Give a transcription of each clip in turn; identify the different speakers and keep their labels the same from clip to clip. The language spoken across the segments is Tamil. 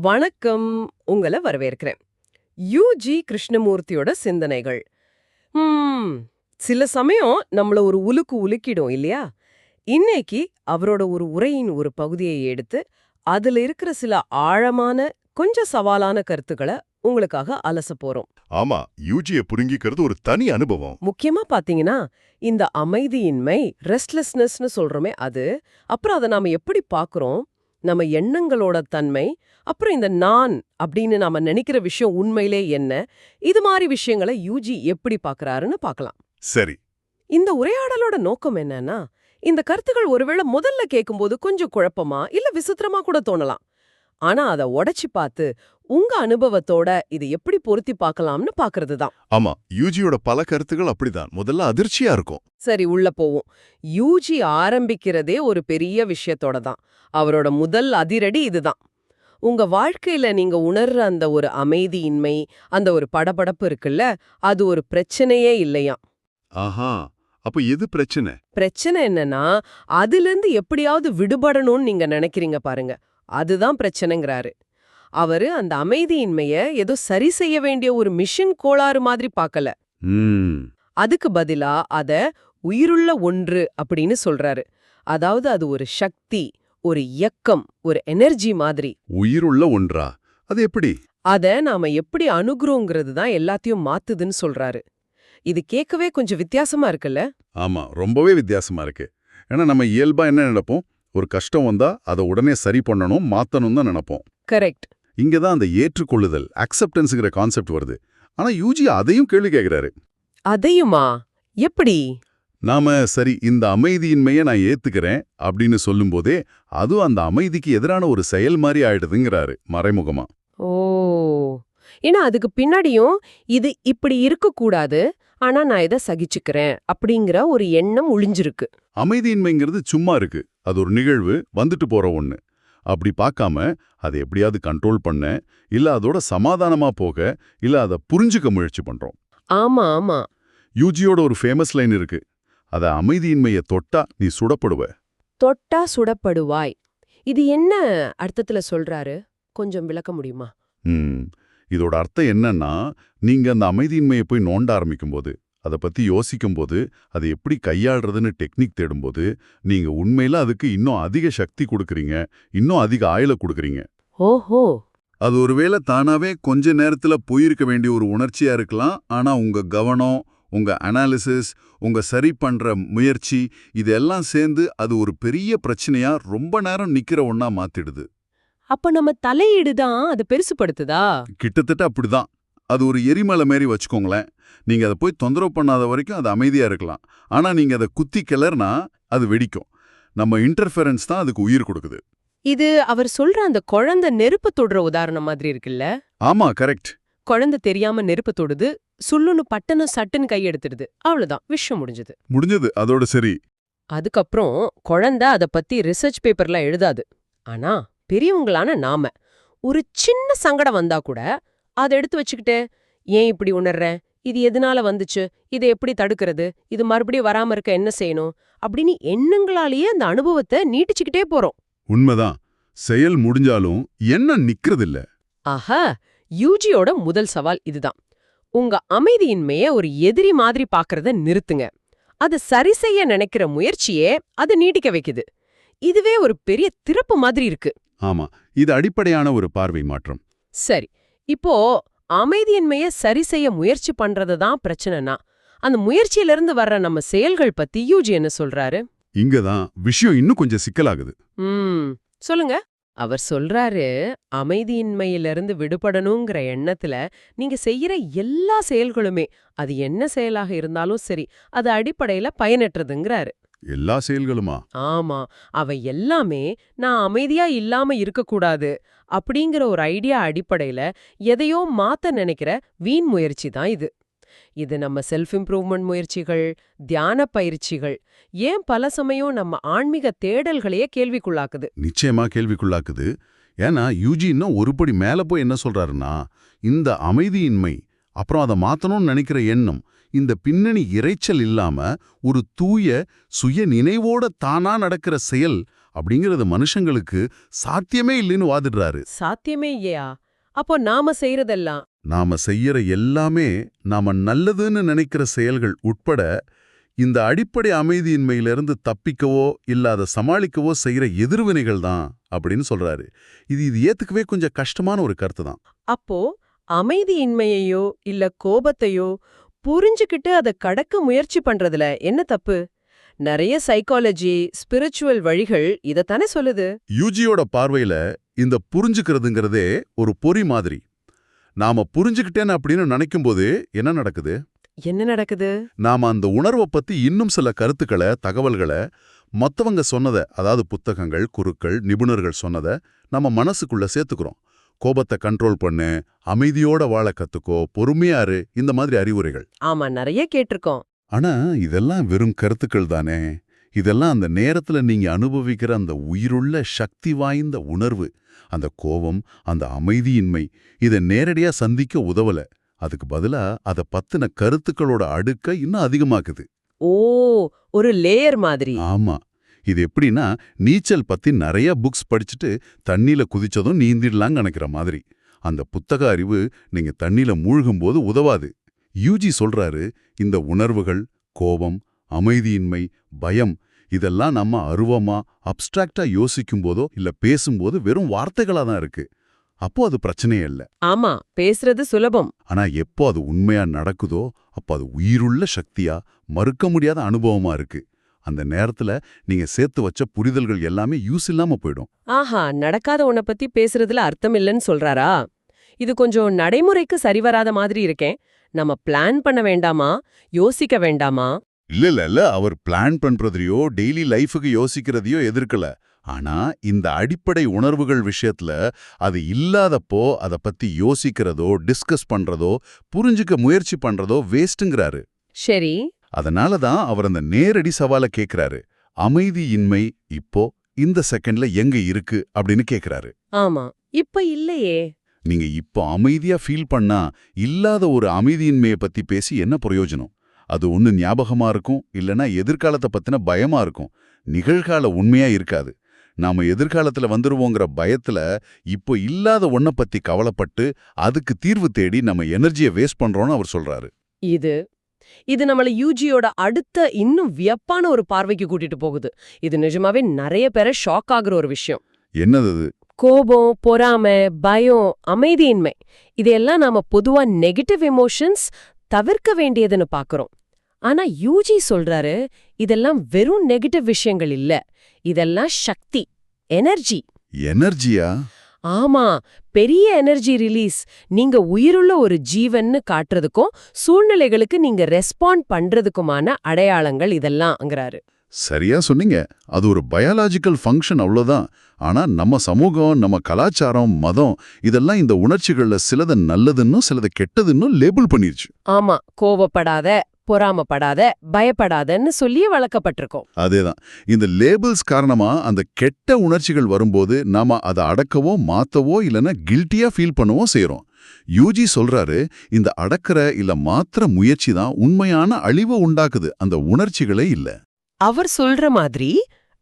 Speaker 1: வணக்கம். உங்களை வரவேற்கிறேன். யூஜி கிருஷ்ணமூர்த்தியோட சிந்தனைகள். சில சமயம் நம்மள ஒரு உலுக்கு உலுக்கிடும் இல்லையா? இன்னைக்கு அவரோட ஒரு உரையின் ஒரு பகுதியை எடுத்து அதுல இருக்கிற சில ஆழமான கொஞ்சம் சவாலான கருத்துக்களை உங்களுக்காக அலச போறோம்.
Speaker 2: ஆமா யூஜிய புரிங்கிக்கிறது ஒரு தனி அனுபவம்.
Speaker 1: முக்கியமா பாத்தீங்கன்னா இந்த அமைதியின்மை ரெஸ்ட்லெஸ்னஸ்னு சொல்றோமே அது. அப்புறம் அதை நாம எப்படி பார்க்கறோம் நம்ம எண்ணங்களோட தன்மை அப்புறம் இந்த நான் அப்படின்னு நாம நினைக்கிற விஷயம் உண்மையிலே என்ன? இது மாதிரி விஷயங்களை யூஜி எப்படி பார்க்கறாருன்னு பார்க்கலாம்.
Speaker 2: சரி.
Speaker 1: இந்த உரையாடலோட நோக்கம் என்னன்னா இந்த கருத்துக்கள் ஒருவேளை முதல்ல கேட்கும்போது கொஞ்சம் குழப்பமா இல்ல விசித்திரமா கூட தோணலாம். ஆனா அதை உடைச்சு பார்த்து உங்க அனுபவத்தோட இதை எப்படி பொருத்தி பார்க்கலாம்னு பார்க்கிறது தான்
Speaker 2: ஆமா யூஜியோட பல கருத்துகள் அப்படிதான். முதல்ல அதிர்ச்சியா இருக்கும்.
Speaker 1: சரி உள்ள போவோம். யூஜி ஆரம்பிக்கிறதே ஒரு பெரிய விஷயத்தோட தான் அவரோட முதல் அதிரடி இதுதான். உங்க வாழ்க்கையில நீங்க உணர்ற அந்த ஒரு அமைதியின்மை அந்த ஒரு படபடப்பு இருக்குல்ல அது ஒரு பிரச்சனையே இல்லையாம்.
Speaker 2: ஆஹா அப்ப எது பிரச்சனை?
Speaker 1: பிரச்சனை என்னன்னா அதிலிருந்து எப்படியாவது விடுபடணும்னு நீங்க நினைக்கிறீங்க பாருங்க. அதுதான் பிரச்சனைங்கிறாரு. அவரு அந்த அமைதியின்மைய ஏதோ சரி செய்ய வேண்டிய ஒரு மிஷின் கோளாறு மாதிரி பார்க்கல. அதுக்கு பதிலா அத உயிருள்ள ஒன்று அப்படின்னு சொல்றாரு. அதாவது அது ஒரு சக்தி ஒரு இயக்கம் ஒரு எனர்ஜி மாதிரி.
Speaker 2: உயிருள்ள ஒன்றா? அது எப்படி?
Speaker 1: அத நாம எப்படி அணுகுறோங்கிறது தான் எல்லாத்தையும் மாத்துதுன்னு சொல்றாரு. இது கேட்கவே கொஞ்சம் வித்தியாசமா இருக்குல்ல?
Speaker 2: ஆமா ரொம்பவே வித்தியாசமா இருக்கு. ஏன்னா நம்ம இயல்பா என்ன நினைப்போம்? ஒரு கஷ்டம் வந்தா அதை உடனே சரி பண்ணணும் மாத்தணும் தான் நினைப்போம்.
Speaker 1: கரெக்ட்.
Speaker 2: இங்க தான் அந்த ஏற்றுக்கொள்ளுதல் அக்செப்டன்ஸுங்கிற கான்செப்ட் வருது. ஆனா யூஜி அதையும் கேள்வி கேட்கிறாரு
Speaker 1: அதையுமா? எப்படி?
Speaker 2: நாம சரி இந்த அமைதியின்மையை நான் ஏத்துக்கிறேன் அப்படின்னு சொல்லும்போதே அதுவும் அந்த அமைதிக்கு எதிரான ஒரு செயல் மாதிரி ஆயிடுதுங்கிறாரு மறைமுகமா.
Speaker 1: ஓ. ஏன்னா அதுக்கு பின்னாடியும் இது இப்படி இருக்கக்கூடாது ஆனா நான் இதை சகிச்சுக்கிறேன் அப்படிங்கிற ஒரு எண்ணம் ஒளிஞ்சிருக்கு.
Speaker 2: அமைதியின்மைங்கிறது சும்மா இருக்கு. அது ஒரு நிகழ்வு வந்துட்டு போற ஒண்ணு. அப்படி பார்க்காம அதை எப்படியாவது கண்ட்ரோல் பண்ண இல்ல அதோட சமாதானமா போக இல்ல அதை புரிஞ்சுக்க முயற்சி பண்றோம்.
Speaker 1: ஆமா ஆமா.
Speaker 2: யூஜியோட ஒரு ஃபேமஸ் லைன் இருக்கு. அத அமைதியின்மையை தொட்டா நீ சுடப்படுவ.
Speaker 1: தொட்டா சுடப்படுவாய். இது என்ன அர்த்தத்துல சொல்றாரு? கொஞ்சம் விளக்க முடியுமா?
Speaker 2: இதோட அர்த்தம் என்னன்னா நீங்க அந்த அமைதியின்மையை போய் நோண்ட ஆரம்பிக்கும்போது அதை பத்தி யோசிக்கும்போது அதை எப்படி கையாளுறதுன்னு டெக்னிக் தேடும்போது நீங்க உண்மையில அதுக்கு இன்னும் அதிக சக்தி கொடுக்கறீங்க இன்னும் அதிக ஆயுள கொடுக்கறீங்க.
Speaker 1: ஓஹோ!
Speaker 2: அது ஒருவேளை தானாவே கொஞ்ச நேரத்துல போயிருக்க வேண்டிய ஒரு உணர்ச்சியா இருக்கலாம். ஆனா உங்க கவனம் உங்க அனாலிசிஸ் உங்க சரி பண்ற முயற்சி இதெல்லாம் சேர்ந்து அது ஒரு பெரிய பிரச்சனையா ரொம்ப நேரம் நிக்கிற ஒண்ணா மாத்திடுது.
Speaker 1: அப்ப நம்ம தலையீடு தான் அதை பெருசுப்படுத்துதா
Speaker 2: கிட்டத்தட்ட அப்படிதான். அது ஒரு எரிமலை மாரி வச்சுக்கோங்களேன். நீங்க அதை போய் தொந்தரவு பண்ணாத வரைக்கும் அது அமைதியா இருக்கலாம். ஆனா நீங்க அதை குத்தி கிளறினா அது வெடிக்கும். நம்ம இன்டர்ஃபெரன்ஸ் தான் அதுக்கு உயிர் கொடுக்குது.
Speaker 1: இது அவர் சொல்ற அந்த குழந்தை நெருப்பு தொடுற உதாரணம் மாதிரி இருக்குல்ல?
Speaker 2: ஆமா கரெக்ட்
Speaker 1: குழந்தை தெரியாம நெருப்பு தொடுது சுள்ளுன்னு பட்டன்னு சட்டுன்னு கையெடுத்துடுது அவ்வளவுதான். விஷயம் முடிஞ்சது.
Speaker 2: முடிஞ்சது. அதோட சரி.
Speaker 1: அதுக்கப்புறம் குழந்தை அத பத்தி ரிசர்ச் பேப்பர்ல எழுதாது. ஆனா பெரியவங்களான நாம ஒரு சின்ன சங்கடம் வந்தா கூட அதை எடுத்து வச்சுக்கிட்டு ஏன் இப்படி உணர்றேன் இது எதனால வந்துச்சு? இதை எப்படி தடுக்கிறது? இது மறுபடியும் வராம இருக்க என்ன செய்யணும்? அப்படின்னு எண்ணங்களாலேயே அந்த அனுபவத்தை நீட்டிச்சுக்கிட்டே போறோம்.
Speaker 2: உண்மைதான். செயல் முடிஞ்சாலும் என்ன நிக்கிறதில்ல.
Speaker 1: ஆஹா! யூஜியோட முதல் சவால் இதுதான். உங்க அமைதியின்மைய ஒரு எதிரி மாதிரி பாக்குறத நிறுத்துங்க. அதை சரி செய்ய நினைக்கிற முயற்சியே அது நீட்டிக்க வைக்குது. இதுவே ஒரு பெரிய திறப்பு மாதிரி இருக்கு.
Speaker 2: ஆமா. இது அடிப்படையான ஒரு பார்வை மாற்றம்.
Speaker 1: சரி. இப்போ அமைதியின்மைய சரி செய்ய முயற்சி பண்றது தான் பிரச்சனைனா அந்த முயற்சியிலிருந்து வர்ற நம்ம செயல்கள் பத்தி யூஜி என்ன சொல்றாரு?
Speaker 2: இங்கதான் விஷயம் இன்னும் கொஞ்சம் சிக்கலாகுது.
Speaker 1: சொல்லுங்க. அவர் சொல்றாரு அமைதியின்மையிலிருந்து விடுபடணுங்கிற எண்ணத்துல நீங்க செய்யற எல்லா செயல்களுமே அது என்ன செயலாக இருந்தாலும் சரி அது அடிப்படையில பயனற்றதுங்கிறாரு.
Speaker 2: எல்லா செயல்களுமா?
Speaker 1: ஆமா அவை எல்லாமே நான் அமைதியா இல்லாம இருக்கக்கூடாது அப்படிங்கிற ஒரு ஐடியா அடிப்படையில எதையோ மாத்த நினைக்கிற வீண் முயற்சி தான் இது. இது நம்ம செல்ஃப் இம்ப்ரூவ்மெண்ட் முயற்சிகள் தியான பயிற்சிகள் ஏன் பல சமயம் நம்ம ஆன்மீக தேடல்களையே கேள்விக்குள்ளாக்குது?
Speaker 2: நிச்சயமா கேள்விக்குள்ளாக்குது. ஏன்னா யூஜி இன்னும் ஒருபடி மேல போய் என்ன சொல்றாருன்னா இந்த அமைதியின்மை அப்புறம் அதை மாத்தணும்னு நினைக்கிற எண்ணம் இந்த பின்னணி இரைச்சல் இல்லாம ஒரு தூய சுய நினைவோட தானா நடக்கிற செயல் அப்படிங்கிறது மனுஷங்களுக்கு சாத்தியமே இல்லைன்னு வாதிடுறாரு.
Speaker 1: சாத்தியமே இல்லையா? அப்போ நாம செய்யறதெல்லாம்?
Speaker 2: நாம செய்யற எல்லாமே நாம நல்லதுன்னு நினைக்கிற செயல்கள் உட்பட இந்த அடிப்படை அமைதியின்மையிலிருந்து தப்பிக்கவோ இல்லாத சமாளிக்கவோ செய்யற எதிர்வினைகள் தான் அப்படின்னு சொல்றாரு. இது இது ஏத்துக்கவே கொஞ்சம் கஷ்டமான ஒரு கருத்து தான்.
Speaker 1: அப்போ அமைதியின்மையையோ இல்ல கோபத்தையோ புரிஞ்சுக்கிட்டு அதை கடக்க முயற்சி பண்றதுல என்ன தப்பு? நிறைய சைக்காலஜி ஸ்பிரிச்சுவல் வழிகள் இதத்தானே சொல்லுது.
Speaker 2: யூஜியோட பார்வையில இந்த புரிஞ்சுக்கிறதுங்கிறதே ஒரு பொறி மாதிரி. நாம புரிஞ்சுக்கிட்டேன் அப்படின்னு நினைக்கும்போது என்ன நடக்குது?
Speaker 1: என்ன நடக்குது?
Speaker 2: நாம அந்த உணர்வை பத்தி இன்னும் சில கருத்துக்களை தகவல்களை மத்தவங்க சொன்னதை அதாவது புத்தகங்கள் குருக்கள் நிபுணர்கள் சொன்னதை நம்ம மனசுக்குள்ள சேர்த்துக்கிறோம். கோபத்தை கண்ட்ரோல் பண்ணு அமைதியோட வாழ கத்துக்கோ பொறுமையா இரு இந்த மாதிரி அறிவுரைகள்.
Speaker 1: ஆமா நிறைய கேட்டிருக்கோம்.
Speaker 2: ஆனா இதெல்லாம் வெறும் கருத்துக்கள் தானே. இதெல்லாம் அந்த நேரத்துல நீங்க அனுபவிக்கிற அந்த உயிருள்ள சக்தி வாய்ந்த உணர்வு அந்த கோபம் அந்த அமைதியின்மை இதை நேரடியா சந்திக்க உதவல. அதுக்கு பதிலா அத பத்தின கருத்துக்களோட அடுக்க இன்னும் அதிகமாக்குது.
Speaker 1: ஓ ஒரு லேயர் மாதிரி.
Speaker 2: ஆமா. இது எப்படின்னா நீச்சல் பத்தி நிறைய புக்ஸ் படிச்சுட்டு தண்ணியில குதிச்சதும் நீந்திடலாம்னு நினைக்கிற மாதிரி. அந்த புத்தக அறிவு நீங்க தண்ணியில மூழ்கும்போது உதவாது. யூஜி சொல்றாரு இந்த உணர்வுகள் கோபம் அமைதியின்மை பயம் இதெல்லாம் நம்ம அருவமா அப்டிராக்டா யோசிக்கும் போதோ இல்ல பேசும்போது வெறும் வார்த்தைகளா தான் இருக்கு. அப்போ அது பிரச்சனையே இல்ல.
Speaker 1: ஆமா பேசுறது சுலபம்.
Speaker 2: ஆனா எப்போ அது உண்மையா நடக்குதோ அப்போ அது உயிருள்ள சக்தியா மறுக்க முடியாத அனுபவமா இருக்கு. அந்த நேரத்துல நீங்க சேர்த்து வச்ச புரிதல்கள் எல்லாமே யூஸ் இல்லாம போயிடும்.
Speaker 1: ஆஹா நடக்காத உன்னை பத்தி பேசுறதுல அர்த்தம் இல்லைன்னு சொல்றாரா? இது கொஞ்சம் நடைமுறைக்கு சரிவராத மாதிரி இருக்கேன். நம்ம பிளான் பண்ண வேண்டாமா? யோசிக்க வேண்டாமா?
Speaker 2: இல்ல இல்ல இல்ல. அவர் பிளான் பண்றதையோ டெய்லி லைஃபுக்கு யோசிக்கிறதையோ எதிர்க்கல. ஆனா இந்த அடிப்படை உணர்வுகள் விஷயத்துல அது இல்லாதப்போ அத பத்தி யோசிக்கிறதோ டிஸ்கஸ் பண்றதோ புரிஞ்சுக்க முயற்சி பண்றதோ வேஸ்ட்டுங்கிறாரு
Speaker 1: சரி.
Speaker 2: அதனால தான் அவர் அந்த நேரடி சவால கேக்குறாரு. அமைதியின்மை இப்போ இந்த செகண்ட்ல எங்க இருக்கு அப்படின்னு கேக்குறாரு.
Speaker 1: ஆமா. இப்ப இல்லையே.
Speaker 2: நீங்க இப்போ அமைதியா ஃபீல் பண்ணா இல்லாத ஒரு அமைதியின்மையை பத்தி பேசி என்ன பிரயோஜனம்? அது ஒண்ணு ஞாபகமா இருக்கும் இல்லனா எதிர்காலத்தை பத்தின பயமா இருக்கும். நிகழ்கால உண்மையா இருக்காது. நாம எதிர்காலத்துல வந்துருவோங்கிற பயத்துல இப்போ இல்லாத ஒன்ன பத்தி கவலைப்பட்டு அதுக்கு தீர்வு தேடி நம்ம எனர்ஜியை வேஸ்ட் பண்றோம்னு அவர் சொல்றாரு.
Speaker 1: இது இது நம்மள யூஜியோட அடுத்த இன்னும் வியப்பான ஒரு பார்வைக்கு கூட்டிட்டு போகுது. இது நிஜமாவே நிறைய பேரை ஷாக் ஆகுற ஒரு விஷயம்.
Speaker 2: என்னது
Speaker 1: கோபம் பொறாமை பயம் அமைதியின்மை. இதையெல்லாம் நாம பொதுவா நெகட்டிவ் எமோஷன்ஸ் தவிர்க்க வேண்டியதுன்னு பாக்குறோம். ஆனா யூஜி சொல்றாரு இதெல்லாம் வெறும் நெகட்டிவ் விஷயங்கள் இல்ல. இதெல்லாம் சக்தி எனர்ஜி
Speaker 2: எனர்ஜியா
Speaker 1: ஆமா. பெரிய எனர்ஜி ரிலீஸ் நீங்க உயிருள்ள ஒரு ஜீவன்னு காட்டுறதுக்கும் சூழ்நிலைகளுக்கு நீங்க ரெஸ்பாண்ட் பண்றதுக்குமான அடையாளங்கள் இதெல்லாம்ங்கிறாரு.
Speaker 2: சரியா சொன்னீங்க. அது ஒரு பயாலாஜிக்கல் ஃபங்க்ஷன் அவ்வளோதான் ஆனா நம்ம சமூகம் நம்ம கலாச்சாரம் மதம் இதெல்லாம் இந்த உணர்ச்சிகள்ல சிலது நல்லதுன்னு சிலது கெட்டதுன்னு லேபிள் பண்ணிருச்சு.
Speaker 1: ஆமா கோவப்படாத பொறாமப்படாத பயப்படாதன்னு சொல்லியே வளர்க்கப்பட்டிருக்கோம்.
Speaker 2: அதேதான். இந்த லேபிள்ஸ் காரணமா அந்த கெட்ட உணர்ச்சிகள் வரும்போது நாம அதை அடக்கவோ மாத்தவோ இல்லைன்னா கில்ட்டியா ஃபீல் பண்ணவோ செய்றோம். யூஜி சொல்றாரு இந்த அடக்கிற இல்ல மாத்திர முயற்சி தான் உண்மையான அழிவை உண்டாக்குது. அந்த உணர்ச்சிகளே இல்ல.
Speaker 1: அவர் சொல்ற மாதிரி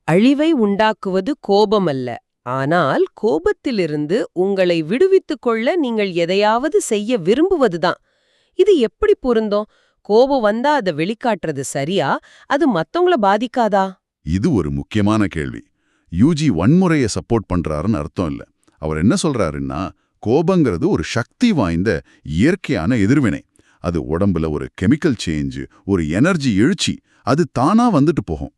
Speaker 1: அழிவை உண்டாக்குவது கோபம் அல்ல. ஆனால் கோபத்திலிருந்து உங்களை விடுவித்துக் கொள்ள நீங்கள் எதையாவது செய்ய விரும்புவதுதான். இது எப்படி பொருந்தும்? கோபம் வந்தா அதை வெளிக்காட்டுறது சரியா? அது மத்தவங்கள பாதிக்காதா?
Speaker 2: இது ஒரு முக்கியமான கேள்வி. யூஜி வன்முறையை சப்போர்ட் பண்றாருன்னு அர்த்தம் இல்ல. அவர் என்ன சொல்றாருன்னா கோபங்கிறது ஒரு சக்தி வாய்ந்த இயற்கையான எதிர்வினை. அது உடம்புல ஒரு கெமிக்கல் சேஞ்ச் ஒரு எனர்ஜி எழுச்சி அது தானா வந்துட்டு போகும்.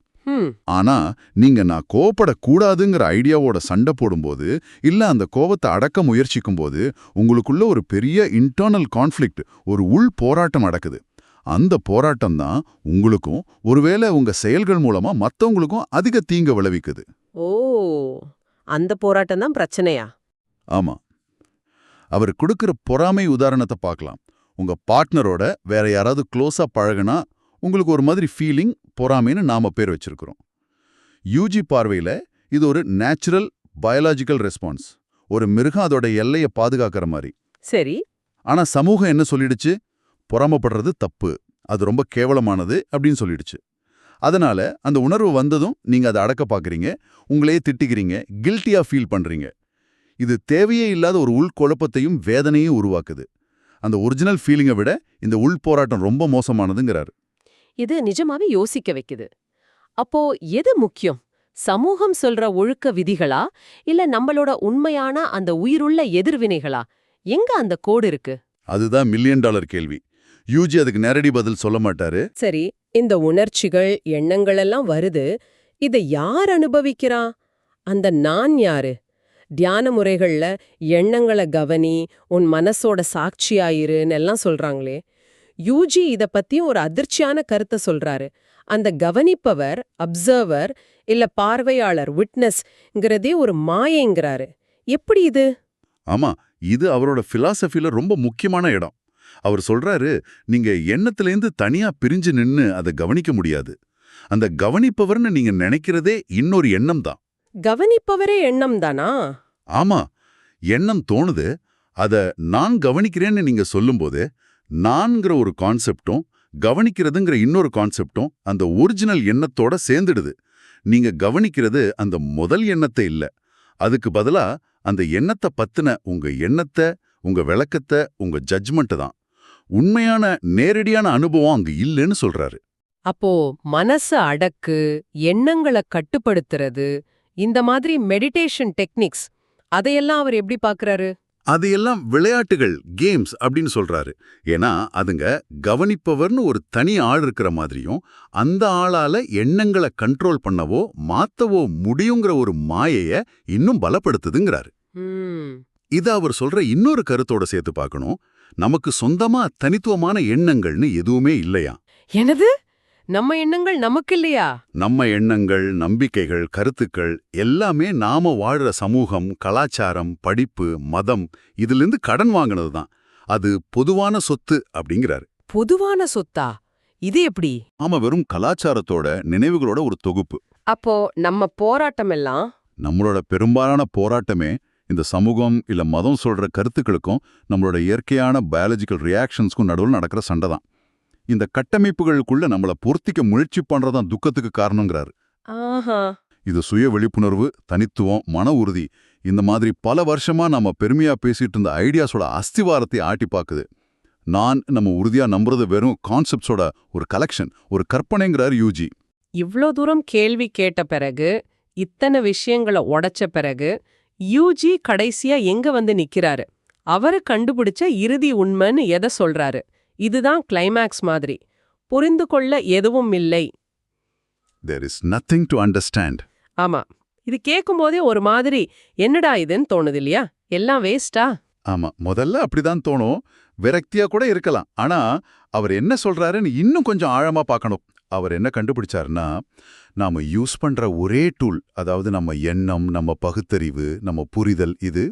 Speaker 2: ஆனா நீங்க நான் கோவப்படக்கூடாதுங்கிற ஐடியாவோட சண்டை போடும்போது இல்ல அந்த கோவத்தை அடக்க முயற்சிக்கும் போது உங்களுக்குள்ள ஒரு பெரிய இன்டர்னல் கான்ஃப்ளிக்ட் ஒரு உள் போராட்டம் நடக்குது. அந்த போராட்டம் தான் உங்களுக்கும் ஒருவேளை உங்க செயல்கள் மூலமா மத்தவங்களுக்கும் அதிக தீங்க விளைவிக்குது.
Speaker 1: ஓ அந்த போராட்டம் தான் பிரச்சனையா?
Speaker 2: ஆமா. அவர் கொடுக்கிற பொறாமை உதாரணத்தை பார்க்கலாம். உங்க பார்ட்னரோட வேற யாராவது க்ளோஸா பழகுனா உங்களுக்கு ஒரு மாதிரி ஃபீலிங் பொறாமைன்னு நாம பேர் வச்சிருக்கிறோம். யூஜி பார்வையில இது ஒரு நேச்சுரல் பயாலாஜிக்கல் ரெஸ்பான்ஸ். ஒரு மிருகம் அதோட எல்லையை பாதுகாக்கிற மாதிரி.
Speaker 1: சரி.
Speaker 2: ஆனா சமூகம் என்ன சொல்லிடுச்சு? பொறாமப்படுறது தப்பு. அது ரொம்ப கேவலமானது அப்படின்னு சொல்லிடுச்சு. அதனால அந்த உணர்வு வந்ததும் நீங்க அதை அடக்க பாக்குறீங்க உங்களையே திட்டிக்கிறீங்க கில்ட்டியா ஃபீல் பண்றீங்க. இது தேவையே இல்லாத ஒரு உள் குழப்பத்தையும் வேதனையும் உருவாக்குது. அந்த ஒரிஜினல் ஃபீலிங்கை விட இந்த உள் போராட்டம் ரொம்ப மோசமானதுங்கிறாரு.
Speaker 3: இது நிஜமாவே யோசிக்க வைக்குது. அப்போ எது முக்கியம்? சமூகம் சொல்ற ஒழுக்க விதிகளா? இல்ல நம்மளோட உண்மையான அந்த உயிருள்ள எதிர்வினைகளா? எங்க அந்த கோடு இருக்கு?
Speaker 2: அதுதான் மில்லியன் டாலர் கேள்வி. யூஜி அதுக்கு நேரடி பதில் சொல்ல மாட்டாரு.
Speaker 1: சரி இந்த உணர்ச்சிகள் எண்ணங்கள் எல்லாம் வருது. இதை யார் அனுபவிக்கிறா? அந்த நான் யாரு? தியான முறைகள்ல எண்ணங்களை கவனி உன் மனசோட சாட்சியாயிருன்னு எல்லாம் சொல்றாங்களே. யூஜி இத பத்தி ஒரு அதிர்ச்சியான கருத்தை சொல்றாரு. அந்த கவனிப்பவர் அப்சர்வர் இல்ல பார்வையாளர் விட்னஸ்ங்கிறதே ஒரு மாயைங்கிறாரு. எப்படி இது?
Speaker 2: ஆமா இது அவரோட பிலாசபில ரொம்ப முக்கியமான இடம். அவர் சொல்றாரு நீங்க எண்ணத்திலேருந்து தனியா பிரிஞ்சு நின்னு அதை கவனிக்க முடியாது. அந்த கவனிப்பவர்னு நீங்க நினைக்கிறதே இன்னொரு எண்ணம் தான்
Speaker 1: கவனிப்பவரே எண்ணம் தானா
Speaker 2: ஆமா. எண்ணம் தோணுது. அத நான் கவனிக்கிறேன்னு நீங்க சொல்லும்போது நான்கிற ஒரு கான்செப்டும் கவனிக்கிறதுங்கிற இன்னொரு கான்செப்டும் அந்த ஒரிஜினல் எண்ணத்தோட சேர்ந்துடுது. நீங்க கவனிக்கிறது அந்த முதல் எண்ணத்தை இல்ல. அதுக்கு பதிலா அந்த எண்ணத்தை பத்தின உங்க எண்ணத்தை உங்க விளக்கத்தை உங்க ஜட்ஜ்மெண்ட் தான். உண்மையான நேரடியான அனுபவம் அங்க இல்லைன்னு சொல்றாரு.
Speaker 1: அப்போ மனச அடக்கு எண்ணங்களை கட்டுப்படுத்துறது இந்த மாதிரி மெடிடேஷன் டெக்னிக்ஸ் அதையெல்லாம் அவர் எப்படி பார்க்கறாரு
Speaker 2: அதையெல்லாம் விளையாட்டுகள் கேம்ஸ் அப்படின்னு சொல்றாரு. ஏன்னா அதுங்க கவனிப்பவர்னு ஒரு தனி ஆள் இருக்கிற மாதிரியும் அந்த ஆளால எண்ணங்களை கண்ட்ரோல் பண்ணவோ மாத்தவோ முடியுங்கிற ஒரு மாயைய இன்னும் பலப்படுத்துதுங்கிறாரு. இத அவர் சொல்ற இன்னொரு கருத்தோட சேர்த்து பார்க்கணும். நமக்கு சொந்தமா தனித்துவமான எண்ணங்கள்னு எதுவுமே இல்லையா?
Speaker 1: எனது நம்ம எண்ணங்கள் நமக்கு இல்லையா?
Speaker 2: நம்ம எண்ணங்கள் நம்பிக்கைகள் கருத்துக்கள் எல்லாமே நாம வாழ்ற சமூகம் கலாச்சாரம் படிப்பு மதம் இதிலிருந்து கடன் வாங்கினது தான் அது பொதுவான சொத்து அப்படிங்கிறாரு.
Speaker 1: பொதுவான சொத்தா? இது எப்படி?
Speaker 2: ஆமா வெறும் கலாச்சாரத்தோட நினைவுகளோட ஒரு தொகுப்பு.
Speaker 1: அப்போ நம்ம போராட்டம் எல்லாம்?
Speaker 2: நம்மளோட பெரும்பாலான போராட்டமே இந்த சமூகம் இல்ல மதம் சொல்ற கருத்துக்களுக்கும் நம்மளோட இயற்கையான பயாலஜிக்கல் ரியாக்ஷன்ஸ்க்கும் நடுவில் நடக்கிற சண்டை தான். இந்த கட்டமைப்புகளுக்குள்ள நம்மள பொருத்திக்க முயற்சி பண்றதான் துக்கத்துக்கு காரணங்கிறாரு.
Speaker 1: ஆஹா.
Speaker 2: இது சுய விழிப்புணர்வு தனித்துவம் மன உறுதி இந்த மாதிரி பல வருஷமா நம்ம பெருமையா பேசிட்டு இருந்த ஐடியாஸோட அஸ்திவாரத்தை ஆட்டி பாக்குது. நான் நம்ம உறுதியா நம்புறது வெறும் கான்செப்ட்ஸோட ஒரு கலெக்ஷன் ஒரு கற்பனைங்கிறார் யூஜி
Speaker 1: இவ்ளோ தூரம் கேள்வி கேட்ட பிறகு இத்தனை விஷயங்களை உடைச்ச பிறகு யூஜி கடைசியா எங்க வந்து நிக்கிறாரு? அவரு கண்டுபிடிச்ச இறுதி உண்மைன்னு எதை சொல்றாரு? இதுதான் கிளைமேக்ஸ் மாதிரி. புரிந்து கொள்ள எதுவும் இல்லை.
Speaker 2: There is nothing to understand
Speaker 1: ஆமா. இது கேட்கும்போதே ஒரு மாதிரி என்னடா இதுன்னு தோணுது இல்லையா? எல்லாம் வேஸ்டா
Speaker 2: ஆமா. முதல்ல அப்படிதான் தோணும். விரக்தியா கூட இருக்கலாம். ஆனா அவர் என்ன சொல்றாருன்னு இன்னும் கொஞ்சம் ஆழமா பார்க்கணும். அவர் என்ன கண்டுபிடிச்சாருன்னா நாம யூஸ் பண்ற ஒரே டூல் அதாவது நம்ம எண்ணம் நம்ம பகுத்தறிவு நம்ம புரிதல் இது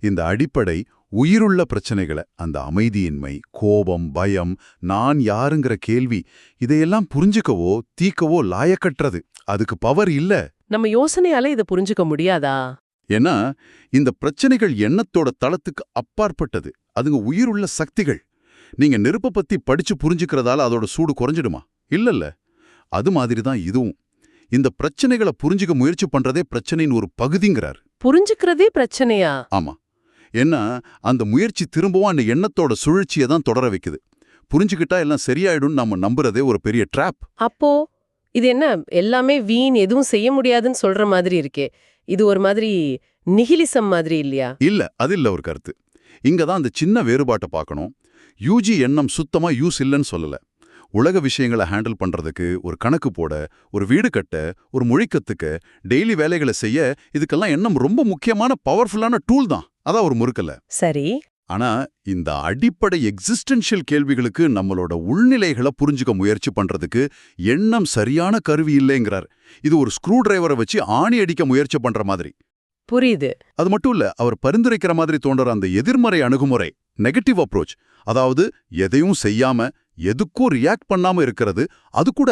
Speaker 2: இந்த அடிப்படை உயிருள்ள பிரச்சனைகளை அந்த அமைதியின்மை கோபம் பயம் நான் யாருங்கிற கேள்வி இதையெல்லாம் புரிஞ்சுக்கவோ தீக்கவோ லாயக்கற்றது. அதுக்கு பவர் இல்ல.
Speaker 1: நம்ம யோசனையால இதை புரிஞ்சுக்க முடியாதா?
Speaker 2: ஏன்னா இந்த பிரச்சனைகள் எண்ணத்தோட தளத்துக்கு அப்பாற்பட்டது. அதுங்க உயிருள்ள சக்திகள். நீங்க நெருப்ப பத்தி படிச்சு புரிஞ்சுக்கிறதால அதோட சூடு குறைஞ்சிடுமா? இல்லல்ல. அது மாதிரி தான் இதுவும். இந்த பிரச்சனைகளை புரிஞ்சுக்க முயற்சி பண்றதே பிரச்சனையின் ஒரு பகுதிங்கிறார்.
Speaker 1: புரிஞ்சுக்கிறதே பிரச்சனையா?
Speaker 2: ஆமா. ஏன்னா அந்த முயற்சி திரும்பவும் அந்த எண்ணத்தோட சுழற்சியை தான் தொடர வைக்குது. புரிஞ்சுக்கிட்டா எல்லாம் சரியாயிடும்னு நம்ம நம்புறதே ஒரு பெரிய ட்ராப்
Speaker 1: அப்போ இது என்ன எல்லாமே வீண் எதுவும் செய்ய முடியாதுன்னு சொல்ற மாதிரி இருக்கே. இது ஒரு மாதிரி நிகிலிசம் மாதிரி இல்லையா?
Speaker 2: இல்ல அது இல்ல ஒரு கருத்து. இங்க தான் அந்த சின்ன வேறுபாட்டை பார்க்கணும். யூஜி எண்ணம் சுத்தமா யூஸ் இல்லைன்னு சொல்லல. உலக விஷயங்களை ஹேண்டில் பண்றதுக்கு ஒரு கணக்கு போட ஒரு வீடு கட்ட ஒரு மொழி கத்துக்க டெய்லி வேலைகளை செய்ய இதுக்கெல்லாம் எண்ணம் ரொம்ப முக்கியமான பவர்ஃபுல்லான டூல் தான். அதான் ஒரு முறுக்கல
Speaker 1: சரி.
Speaker 2: ஆனா இந்த அடிப்படை எக்ஸிஸ்டென்ஷியல் கேள்விகளுக்கு நம்மளோட உள்நிலைகளை புரிஞ்சுக்க முயற்சி பண்றதுக்கு எண்ணம் சரியான கருவி இல்லைங்கிறார். இது ஒரு ஸ்க்ரூ டிரைவரை வச்சு ஆணி அடிக்க முயற்சி பண்ற மாதிரி.
Speaker 1: புரியுது.
Speaker 2: அது மட்டும் இல்ல அவர் பரிந்துரைக்கிற மாதிரி தோன்ற அந்த எதிர்மறை அணுகுமுறை நெகட்டிவ் அப்ரோச் அதாவது எதையும் செய்யாம எதுக்கும் ரியாக்ட் பண்ணாம இருக்கிறது அது கூட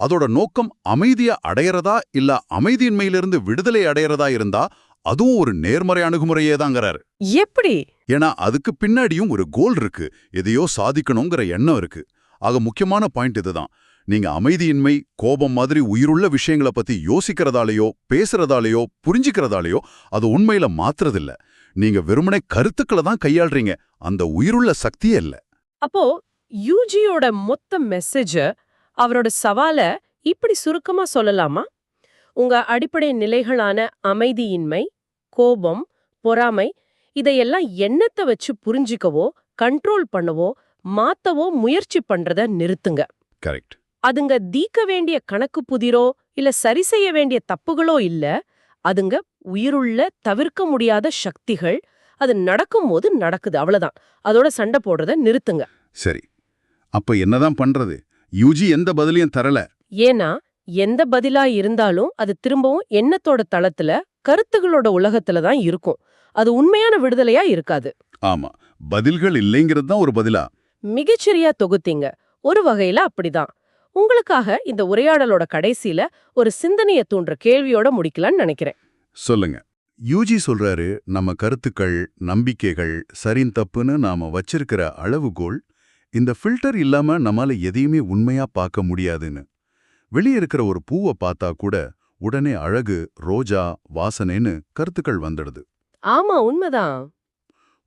Speaker 2: அதோட நோக்கம் அமைதியா அடையறதா இல்ல அமைதியின்மையிலிருந்து விடுதலை அடையறதா இருந்தா அதுவும் ஒரு நேர்மறை அணுகுமுறையே தாங்கிறாரு
Speaker 1: எப்படி?
Speaker 2: ஏன்னா அதுக்கு பின்னாடியும் ஒரு கோல் இருக்கு. எதையோ சாதிக்கணுங்கிற எண்ணம் இருக்கு. ஆக முக்கியமான பாயிண்ட் இதுதான். நீங்க அமைதியின்மை கோபம் மாதிரி உயிருள்ள விஷயங்களை பத்தி யோசிக்கிறதாலேயோ பேசுறதாலேயோ புரிஞ்சுக்கிறதாலேயோ அது உண்மையில மாத்துறதில்ல. நீங்க வெறுமனே கருத்துக்களை தான் கையாள்றீங்க. அந்த உயிருள்ள சக்தியே இல்ல.
Speaker 1: அப்போ யூஜியோட மொத்த மெசேஜ அவரோட சவால இப்படி சுருக்கமா சொல்லலாமா? உங்க அடிப்படை நிலைகளான அமைதியின்மை கோபம் பொறாமை இதையெல்லாம் எண்ணத்தை வச்சு புரிஞ்சிக்கவோ கண்ட்ரோல் பண்ணவோ மாத்தவோ முயற்சி பண்றத நிறுத்துங்க.
Speaker 2: கரெக்ட்
Speaker 1: அதுங்க தீக்க வேண்டிய கணக்கு புதிரோ இல்ல சரி செய்ய வேண்டிய தப்புகளோ இல்ல அதுங்க உயிருள்ள தவிர்க்க முடியாத சக்திகள் அது நடக்கும்போது நடக்குது அவ்வளவுதான். அதோட சண்டை போடுறத நிறுத்துங்க.
Speaker 2: சரி. அப்ப என்னதான் பண்றது? யூஜி எந்த பதிலையும் தரல.
Speaker 1: ஏன்னா எந்த பதிலா இருந்தாலும் அது திரும்பவும் எண்ணத்தோட தளத்துல கருத்துகளோட உலகத்துல தான் இருக்கும். அது உண்மையான விடுதலையா இருக்காது.
Speaker 2: ஆமா. பதில்கள் இல்லைங்கிறது தான் ஒரு பதிலா.
Speaker 1: மிகச்சரியா தொகுத்தீங்க. ஒரு வகையில அப்படிதான். உங்களுக்காக இந்த உரையாடலோட கடைசியில ஒரு சிந்தனைய தூண்டுற கேள்வியோட முடிக்கலாம்னு நினைக்கிறேன்.
Speaker 2: சொல்லுங்க. யூஜி சொல்றாரு நம்ம கருத்துக்கள் நம்பிக்கைகள் சரின் தப்புன்னு நாம வச்சிருக்கிற அளவுகோல் இந்த ஃபில்டர் இல்லாம நம்மால எதையுமே உண்மையா பார்க்க முடியாதுன்னு. வெளியே இருக்கிற ஒரு பூவை பார்த்தா கூட உடனே அழகு ரோஜா வாசனைன்னு கருத்துக்கள் வந்துடுது.
Speaker 1: ஆமா உண்மைதான்.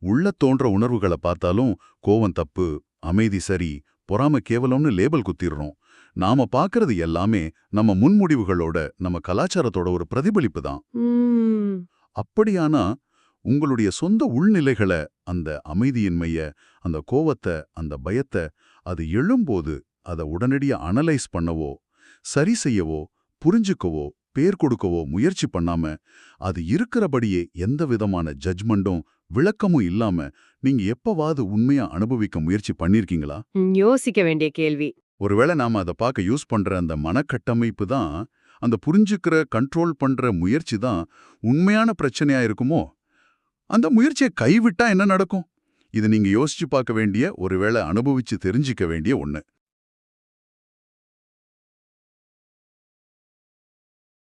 Speaker 2: உள்ள தோன்ற உணர்வுகளை பார்த்தாலும் கோவம் தப்பு அமைதி சரி பொறாம கேவலம்னு லேபல் குத்திடுறோம். நாம பார்க்கறது எல்லாமே நம்ம முன்முடிவுகளோட நம்ம கலாச்சாரத்தோட ஒரு பிரதிபலிப்பு தான். அப்படியானா உங்களுடைய சொந்த உள்நிலைகளை அந்த அமைதியின்மைய அந்த கோவத்தை அந்த பயத்தை அது எழும்போது அதை உடனடியா அனலைஸ் பண்ணவோ சரி செய்யவோ புரிஞ்சுக்கவோ பேர் கொடுக்கவோ முயற்சி பண்ணாம அது இருக்கிறபடியே எந்த விதமான ஜட்ஜ்மெண்ட்டும் விளக்கமும் இல்லாம நீங்க எப்பவாவது உண்மையா அனுபவிக்க முயற்சி பண்ணிருக்கீங்களா?
Speaker 1: யோசிக்க வேண்டிய கேள்வி.
Speaker 2: ஒருவேளை நாம அதை பார்க்க யூஸ் பண்ற அந்த மனக்கட்டமைப்பு தான் அந்த புரிஞ்சுக்கிற கண்ட்ரோல் பண்ற முயற்சி தான் உண்மையான பிரச்சனையா இருக்குமோ? அந்த முயற்சியை கைவிட்டா என்ன நடக்கும்? இது நீங்க யோசிச்சு பார்க்க வேண்டிய ஒருவேளை அனுபவிச்சு தெரிஞ்சிக்க வேண்டிய ஒண்ணு.